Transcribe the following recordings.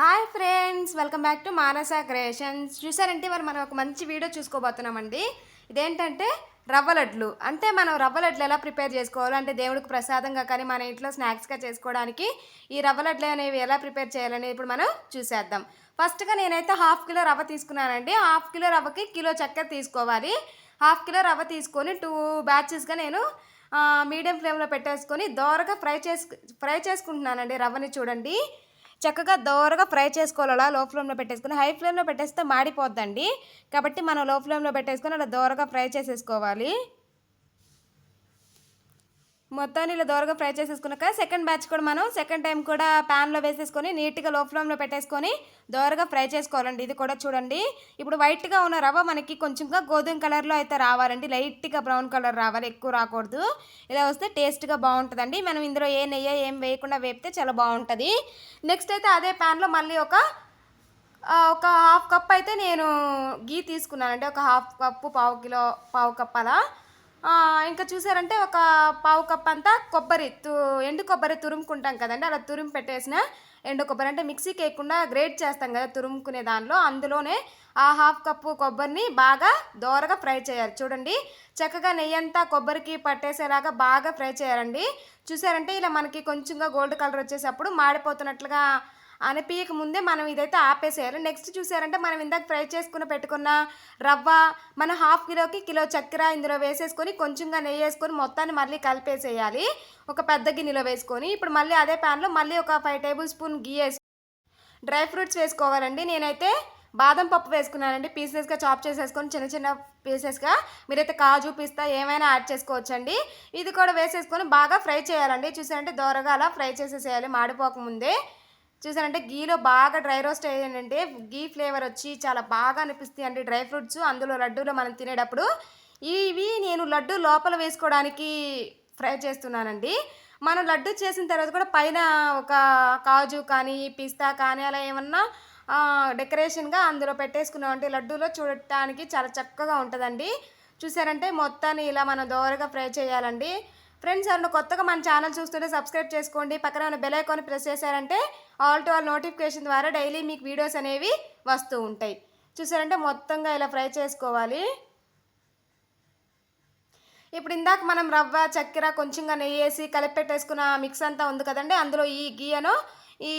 Hi friends welcome back to Manasa creations. చూసారంటే మరి మనం ఒక మంచి వీడియో చూసుకోబోతున్నామండి. ఇదేంటంటే రవ్వ లడ్లు. అంటే మనం రవ్వ లడ్లు ఎలా ప్రిపేర్ చేసుకోవాలి? అంటే దేవుడికి ప్రసాదంగా కానీ మన ఇంట్లో స్నాక్స్గా చేసుకోవడానికి ఈ రవ్వ లడ్లు అనేవి ఎలా ప్రిపేర్ చేయాలని ఇప్పుడు మనం చూసేద్దాం. ఫస్ట్గా నేనైతే హాఫ్ కిలో రవ్వ తీసుకున్నానండి. హాఫ్ కిలో రవ్వకి కిలో చక్కెర తీసుకోవాలి. హాఫ్ కిలో రవ్వ తీసుకొని టూ బ్యాచెస్గా నేను మీడియం ఫ్లేమ్లో పెట్టేసుకొని దోరగా ఫ్రై చేసు ఫ్రై చేసుకుంటున్నానండి రవ్వని చూడండి. చక్కగా దోరగా ఫ్రై చేసుకోవాలి. అలా లో ఫ్లేమ్లో పెట్టేసుకొని హై ఫ్లేమ్లో పెట్టేస్తే మాడిపోద్దండి. కాబట్టి మనం లో ఫ్లేమ్లో పెట్టేసుకొని అలా దోరగా ఫ్రై చేసేసుకోవాలి. మొత్తాన్ని ఇలా దోరగా ఫ్రై చేసేసుకున్నాక సెకండ్ బ్యాచ్ కూడా మనం సెకండ్ టైం కూడా ప్యాన్లో వేసేసుకొని నీట్గా లో ఫ్లేమ్లో పెట్టేసుకొని దోరగా ఫ్రై చేసుకోవాలండి. ఇది కూడా చూడండి. ఇప్పుడు వైట్గా ఉన్న రవ్వ మనకి కొంచెంగా గోధుమ కలర్లో అయితే రావాలండి. లైట్గా బ్రౌన్ కలర్ రావాలి. ఎక్కువ రాకూడదు. ఇలా వస్తే టేస్ట్గా బాగుంటుందండి. మనం ఇందులో ఏ నెయ్యి ఏం వేయకుండా వేపితే చాలా బాగుంటుంది. నెక్స్ట్ అయితే అదే ప్యాన్లో మళ్ళీ ఒక ఒక హాఫ్ కప్ అయితే నేను గీ తీసుకున్నానండి. ఒక హాఫ్ కప్పు పావు కిలో పావు కప్ అలా. ఇంకా చూసారంటే ఒక పావు కప్ అంతా కొబ్బరి తు ఎండు కొబ్బరి తురుముకుంటాం కదండి అలా తురుము పెట్టేసిన ఎండు కొబ్బరి అంటే మిక్సీకి వేయకుండా గ్రేట్ చేస్తాం కదా తురుముకునే దానిలో అందులోనే ఆ హాఫ్ కప్పు కొబ్బరిని బాగా దోరగా ఫ్రై చేయాలి. చూడండి చక్కగా నెయ్యి అంతా కొబ్బరికి పట్టేసేలాగా బాగా ఫ్రై చేయాలండి. చూసారంటే ఇలా మనకి కొంచెంగా గోల్డ్ కలర్ వచ్చేసప్పుడు మాడిపోతున్నట్లుగా అనిపించక ముందే మనం ఇదైతే ఆపేసేయాలి. నెక్స్ట్ చూసారంటే మనం ఇందాక ఫ్రై చేసుకుని పెట్టుకున్న రవ్వ మన హాఫ్ కిలోకి కిలో చక్కెర ఇందులో వేసేసుకొని కొంచెంగా నెయ్యి వేసుకొని మొత్తాన్ని మళ్ళీ కలిపేసేయాలి. ఒక పెద్ద గిన్నెలో వేసుకొని ఇప్పుడు మళ్ళీ అదే ప్యాన్లో మళ్ళీ ఒక ఫైవ్ టేబుల్ స్పూన్ గీ వేసి డ్రై ఫ్రూట్స్ వేసుకోవాలండి. నేనైతే బాదం పప్పు వేసుకున్నానండి. పీసెస్గా చాప్ చేసేసుకొని చిన్న చిన్న పీసెస్గా మీరైతే కాజు పిస్తా ఏమైనా యాడ్ చేసుకోవచ్చండి. ఇది కూడా వేసేసుకొని బాగా ఫ్రై చేయాలండి. చూసారంటే దోరగా అలా ఫ్రై చేసేసేయాలి మాడిపోకముందే చూసారంటే గీలో బాగా డ్రై రోస్ట్ అయ్యిందంటే గీ ఫ్లేవర్ వచ్చి చాలా బాగా అనిపిస్తాయి అండి డ్రై ఫ్రూట్స్. అందులో లడ్డూలో మనం తినేటప్పుడు ఇవి నేను లడ్డు లోపల వేసుకోవడానికి ఫ్రై చేస్తున్నానండి. మనం లడ్డు చేసిన తర్వాత కూడా పైన ఒక కాజు కానీ పిస్తా కానీ అలా ఏమన్నా డెకరేషన్గా అందులో పెట్టేసుకున్నామంటే లడ్డూలో చూడటానికి చాలా చక్కగా ఉంటుందండి. చూసారంటే మొత్తాన్ని ఇలా మనం దోరగా ఫ్రై చేయాలండి. ఫ్రెండ్స్ ఎవరైనా కొత్తగా మన ఛానల్ చూస్తుంటే సబ్స్క్రైబ్ చేసుకోండి. పక్కన ఉన్న బెల్ ఐకాన్ ప్రెస్ చేశారంటే ఆల్ టు ఆల్ నోటిఫికేషన్ ద్వారా డైలీ మీకు వీడియోస్ అనేవి వస్తూ ఉంటాయి. చూసారంటే మొత్తంగా ఇలా ఫ్రై చేసుకోవాలి. ఇప్పుడు ఇందాక మనం రవ్వ చక్కెర కొంచెంగా నెయ్యి వేసి కలిపెట్టేసుకున్న మిక్స్ అంతా ఉంది కదండి. అందులో ఈ గీయను ఈ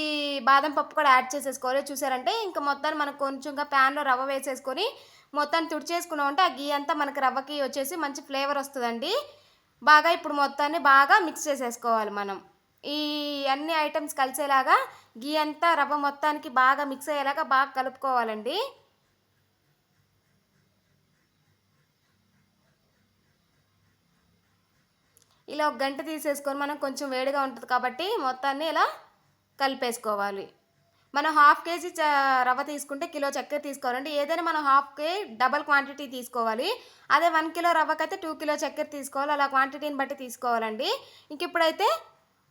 బాదం పప్పు కూడా యాడ్ చేసేసుకోవాలి. చూసారంటే ఇంకా మొత్తాన్ని మనం కొంచెంగా ప్యాన్లో రవ్వ వేసేసుకొని మొత్తాన్ని తుడిచేసుకున్నామంటే ఆ గీ అంతా మనకి రవ్వకి వచ్చేసి మంచి ఫ్లేవర్ వస్తుందండి. బాగా ఇప్పుడు మొత్తాన్ని బాగా మిక్స్ చేసేసుకోవాలి మనం. ఈ అన్ని ఐటమ్స్ కలిసేలాగా గీ అంతా రవ్వ మొత్తానికి బాగా మిక్స్ అయ్యేలాగా బాగా కలుపుకోవాలండి. ఇలా ఒక గంట తీసేసుకొని మనం కొంచెం వేడిగా ఉంటుంది కాబట్టి మొత్తాన్ని ఇలా కలిపేసుకోవాలి. మనం హాఫ్ కేజీ చ రవ్వ తీసుకుంటే కిలో చక్కెర తీసుకోవాలండి. ఏదైనా మనం హాఫ్ కే డబల్ క్వాంటిటీ తీసుకోవాలి. అదే వన్ కిలో రవ్వకైతే టూ కిలో చక్కెర తీసుకోవాలి. అలా క్వాంటిటీని బట్టి తీసుకోవాలండి. ఇంక ఇప్పుడైతే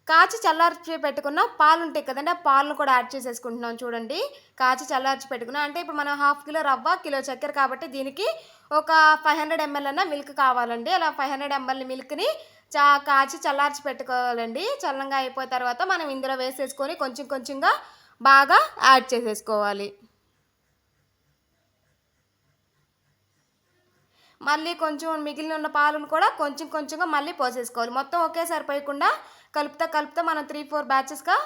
కాచి చల్లార్చి పెట్టుకున్న. పాలు ఉంటాయి కదండి ఆ పాలను కూడా యాడ్ చేసేసుకుంటున్నాం చూడండి. కాచి చల్లార్చి పెట్టుకున్నాం. అంటే ఇప్పుడు మనం హాఫ్ కిలో రవ్వ కిలో చక్కెర కాబట్టి దీనికి ఒక ఫైవ్ హండ్రెడ్ ఎంఎల్ అన్న మిల్క్ కావాలండి. అలా ఫైవ్ హండ్రెడ్ ఎంఎల్ మిల్క్ని చా కాచి చల్లార్చి పెట్టుకోవాలండి. చల్లంగా అయిపోయిన తర్వాత మనం ఇందులో వేసేసుకొని కొంచెం కొంచెంగా బాగా యాడ్ చేసేసుకోవాలి. మళ్ళీ కొంచెం మిగిలిన ఉన్న పాలను కూడా కొంచెం కొంచెంగా మళ్ళీ పోసేసుకోవాలి. మొత్తం ఒకేసారి పోయకుండా కలుపుతా కలుపుతా మనం త్రీ ఫోర్ బ్యాచెస్గా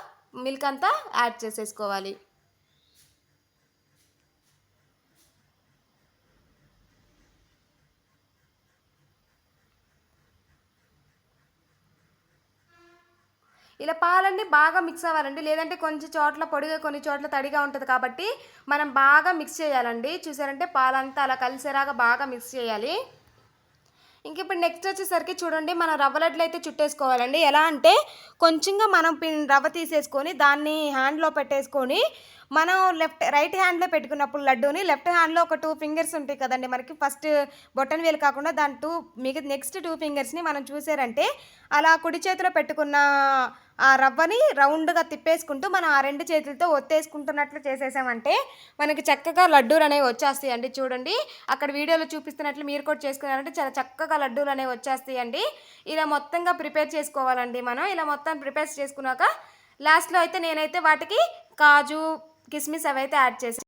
మిల్క్ అంతా యాడ్ చేసేసుకోవాలి. ఇలా పాలన్నీ బాగా మిక్స్ అవ్వాలండి. లేదంటే కొంచెం చోట్ల పొడిగా కొన్ని చోట్ల తడిగా ఉంటుంది కాబట్టి మనం బాగా మిక్స్ చేయాలండి. చూసారంటే పాలంతా అలా కలిసేలాగా బాగా మిక్స్ చేయాలి. ఇంక ఇప్పుడు నెక్స్ట్ వచ్చేసరికి చూడండి మనం రవ్వ లడ్లు అయితే చుట్టేసుకోవాలండి. ఎలా అంటే కొంచెంగా మనం రవ్వ తీసేసుకొని దాన్ని హ్యాండ్లో పెట్టేసుకొని మనం లెఫ్ట్ రైట్ హ్యాండ్లో పెట్టుకున్నప్పుడు లడ్డూని లెఫ్ట్ హ్యాండ్లో ఒక టూ ఫింగర్స్ ఉంటాయి కదండి. మనకి ఫస్ట్ బొట్టన్ వేలు కాకుండా దాని టూ మిగతా నెక్స్ట్ టూ ఫింగర్స్ని మనం చూసారంటే అలా కుడి చేతిలో పెట్టుకున్న ఆ రవ్వని రౌండ్గా తిప్పేసుకుంటూ మనం ఆ రెండు చేతులతో ఒత్తేసుకుంటున్నట్లు చేసేసామంటే మనకి చక్కగా లడ్డూలు అనేవి వచ్చేస్తాయి అండి చూడండి అక్కడ వీడియోలో చూపిస్తున్నట్లు మీరు కూడా చేసుకున్నారంటే చాలా చక్కగా లడ్డూలు అనేవి వచ్చేస్తాయి అండి ఇలా మొత్తంగా ప్రిపేర్ చేసుకోవాలండి మనం. ఇలా మొత్తం ప్రిపేర్ చేసుకున్నాక లాస్ట్లో అయితే నేనైతే వాటికి కాజు కిస్మిస్ అవి అయితే యాడ్ చేసి